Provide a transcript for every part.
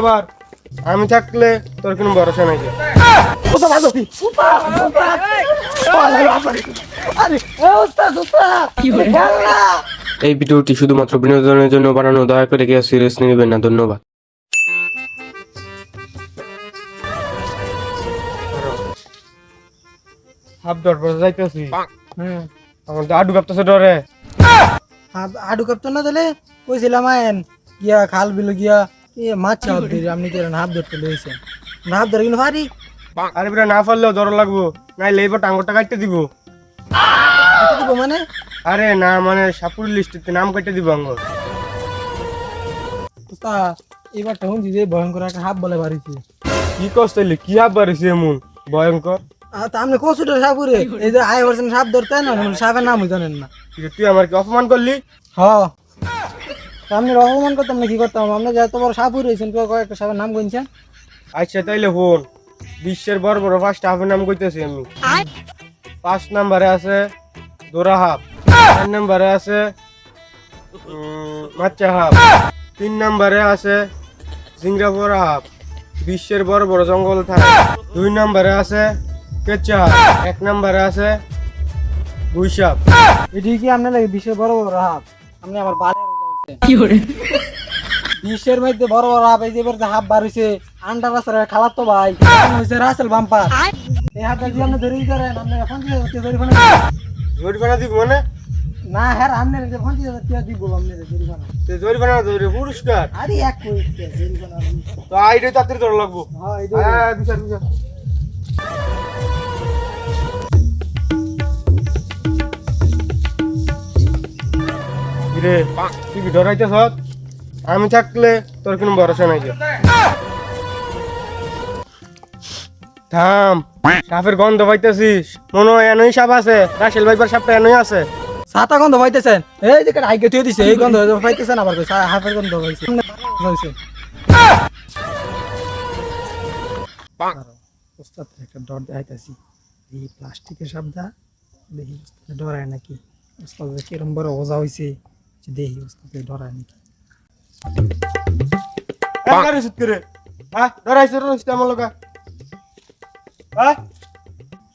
আবার। আমি থাকলে তোর কোনো ভরসা নাই এই ভিডিওটি শুধুমাত্র বিনোদনের জন্য বানানো। দয়া করে কেউ সিরিয়াসলি নেবেন না। ধন্যবাদ। হাফ দর পর যাইতেছি। হুম আমার আডু কাঁপতেছে ডরে। আডু কাপতো না তাহলে? কইছিলাম আয়েন। গিয়া খাল বিল গিয়া এ মাছ চাপ দিই আপনি কি হাফ ধরতে লইছেন হাফ ধরে কিন্তু পারি আরে বেটা না পারলেও ডর লাগবো নাইলে এবার টাঙ্গরটা কাটতে দিব। কত দিব মানে? আরে না মানে সাপুর লিস্টে নাম কাটতে দিব আঙ্গর তা এবার তখন দিদি ভয়ঙ্কর একটা হাফ বলে বাড়িছি। কি কষ্ট হইলে? কি হাফ বাড়িছে এমন? ভয়ঙ্কর। তা আপনি কচুটা সাপুরে? এই যে বলছেন সাপ ধরতে না সাপের নাম জানেন না। তুই আমার কি অপমান করলি? হ। তা আপনি অপমান করতাম না কি করতাম আপনি যে এত বড় সাপুর হয়েছেন কয়েকটা সাপের নাম গুনছেন আচ্ছা তাইলে ফোন বিশ্বের বড় বড় ফার্স্ট হাফের নাম কইতেছি আমি। পাঁচ নাম্বারে আছে দোরা হাফ চার নাম্বারে আছে উম, মাচ্চা হাফ তিন নাম্বারে আছে সিঙ্গাপুরা হাফ বিশ্বের বড় বড় জঙ্গল থাকে। দুই নাম্বারে আছে কেচ্চা হাফ এক নাম্বারে আছে গুইসাপ এটি কি আপনার লাগে বিশ্বের বড় বড় হাফ আপনি আমার বিশ্বের মধ্যে বড় বড় হাফ এই যে এবার হাফ বার হয়েছে আন্ডার রাস্তার খালার তো ভাই। হয়েছে রাসেল বাম্পার এই হাফটা যদি আপনি ধরে করেন আপনি জরিমানা জরিমানা দিব মানে? না হ্যাঁ আপনি পঞ্চাশ হাজার টাকা দিব আপনি জরিমানা তো জরিমানা না ধরে পুরস্কার। আরে এক কোটি টাকা জরিমানা তো আইডে তাড়াতাড়ি ধরে লাগবো। হ্যাঁ হ্যাঁ বিচার বিচার। কিরে তুই কি ডরাইতেছ আমি থাকলে তোর কোনো ভরসা নাই থাম, সাপের গন্ধ পাইতেছিস। মনে হয় এনই সাপ আছে। রাসেল ভাইবার সাপটা এনই আছে। সাতা গন্ধ পাইতেছেন? এই যে আগে তুই দিছে, এই গন্ধ পাইতেছেন আবার হাফের গন্ধ পাইছে। ওস্তাদ একটা ডর দেখাইতেছি। এই প্লাস্টিকের শব্দ দেখি ডরায় নাকি। ওস্তাদ কিরম বড় ওজা হইছে। যে দেখি ওস্তাদ ডরায় নাকি? কারে সুত করে হ্যাঁ ডরাইছ ডরাইছ আমার লগা। হ্যাঁ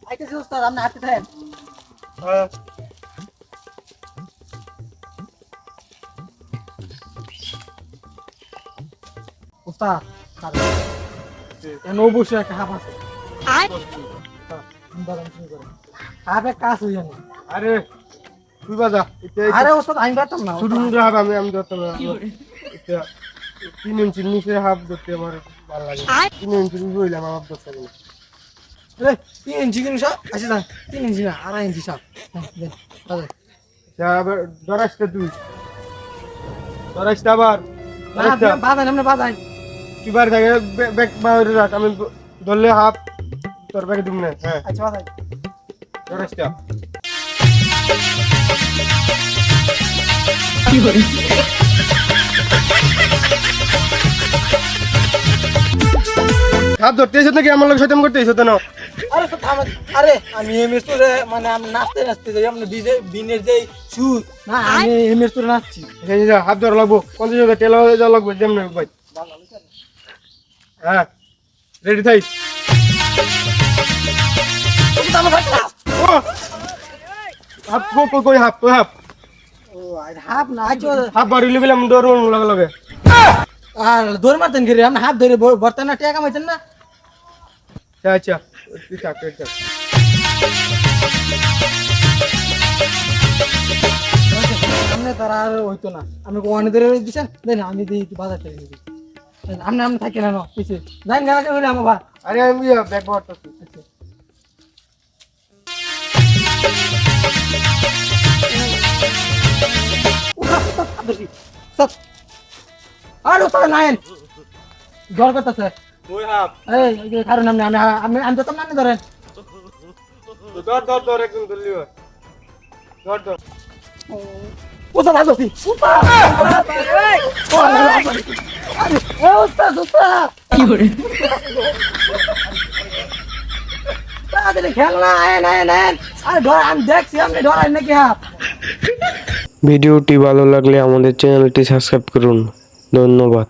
আইতেছি ওস্তাদ আপনি হাতে থাকেন। হ্যাঁ ওস্তাদ এন অবশ্যই একটা হাফ আছে। হাফে কাজ হই জানি আরে তুই বাজা আরে ওস্তাদ আমি পারতাম না শুধু শুধু হাফ আমি আমি ধরতে না। এটা তিন ইঞ্চির নিচে হাফ ধরতে আমার ভালো লাগে। তিন ইঞ্চির উপরে হইলে আমার ধরতে পারি না। রে তিন ইঞ্চি কিন্তু সাপ আচ্ছা যান তিন ইঞ্চি না আড়াই ইঞ্চি সাপ আবার ডরাইস তুই ডরাইস আবার। না, ডরাইস না। আপনি বাঁধান আপনি তুই বাড়ি থাকে ব্যাগ বাইরে রাখ আমি ধরলে হাফ তোর ব্যাগে দিব না? হ্যাঁ আচ্ছা বাঁধান ডরাইস না হাত ধরতে এসে নাকি? আমার লোক শয়তান করতে এসে তো না? আরে তো থামা। আরে আমি এমএস তোরে মানে আমি নাচতে নাচতে যাই আপনি বিজে বিনের যে সুর। না আমি এমএস তোরে নাচছি। এই যে হাত ধরা লাগবো। পঞ্চাশ হাজার তেল যাওয়া লাগবে যেমন ভাই। হ্যাঁ রেডি থাই হাফ কো কো কই হাফ কই হাফ হাফ না আচ্ছা হাফ বাড়ি লিবিলাম ডর লাগে লাগে। আর দৌড় মারতেন কি রে? আপনি হাফ ধরে বর্তমান না টাকা কামাইছেন না? আচ্ছা আচ্ছা। তুই থাক তুই থাক। আপনি তারা আর হইতো না। আমি কোয়ানি ধরে দিছেন দেন আমি দিই একটু বাজার থেকে দিই আপনি আপনি থাকি না পিছিয়ে যাই গানা করে আমার আরে আমি ব্যাগ বাড়তেছি আর নাইন করতেছে। হাফ এই এই যে কারণ আপনি আমি আমি আমি তো ধরেন। একদম ধরলি ওস্তাদ ওস্তাদ কি করে? তাড়াতাড়ি খেল না আরে ধর আমি দেখছি আপনি ধরেন নাকি হাফ ভিডিওটি ভালো লাগলে আমাদের চ্যানেলটি সাবস্ক্রাইব করুন। ধন্যবাদ।